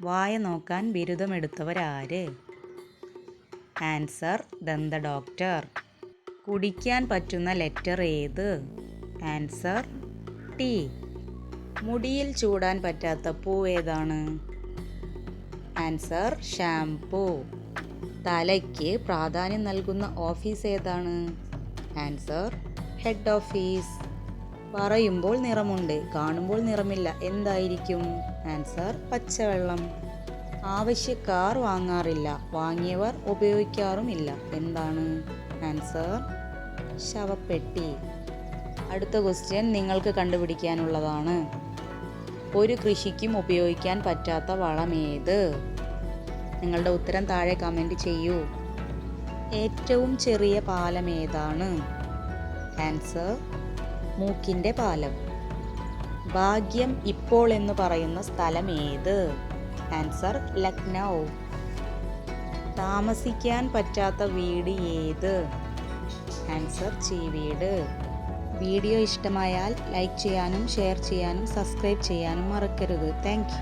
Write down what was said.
വായ നോക്കാൻ ബിരുദമെടുത്തവരാര്? ആൻസർ ദന്ത ഡോക്ടർ. കുടിക്കാൻ പറ്റുന്ന ലെറ്റർ ഏത്? Answer T. മുടിയിൽ ചൂടാൻ പറ്റാത്ത പൂ ഏതാണ്? Answer shampoo. തലയ്ക്ക് പ്രാധാന്യം നൽകുന്ന ഓഫീസ് ഏതാണ്? Answer head office. പറയുമ്പോൾ നിറമുണ്ട് കാണുമ്പോൾ നിറമില്ല. എന്തായിരിക്കും? ആൻസർ പച്ചവെള്ളം. ആവശ്യക്കാർ വാങ്ങാറില്ല വാങ്ങിയവർ ഉപയോഗിക്കാറുമില്ല. എന്താണ്? ആൻസർ ശവപ്പെട്ടി. അടുത്ത ക്വസ്റ്റ്യൻ നിങ്ങൾക്ക് കണ്ടുപിടിക്കാനുള്ളതാണ്. ഒരു കൃഷിക്കും ഉപയോഗിക്കാൻ പറ്റാത്ത വളമേത്? നിങ്ങളുടെ ഉത്തരം താഴെ കമന്റ് ചെയ്യൂ. ഏറ്റവും ചെറിയ പാലം ഏതാണ്? ആൻസർ മൂക്കിന്റെ പാലം. ഭാഗ്യം ഇപ്പോൾ എന്ന് പറയുന്ന സ്ഥലം ഏത്? ആൻസർ ലക്നൗ. താമസിക്കാൻ പറ്റാത്ത വീട് ഏത്? ആൻസർ ചീവീട് വീഡിയോ ഇഷ്ടമായാൽ ലൈക്ക് ചെയ്യാനും ഷെയർ ചെയ്യാനും സബ്സ്ക്രൈബ് ചെയ്യാനും മറക്കരുത്. താങ്ക്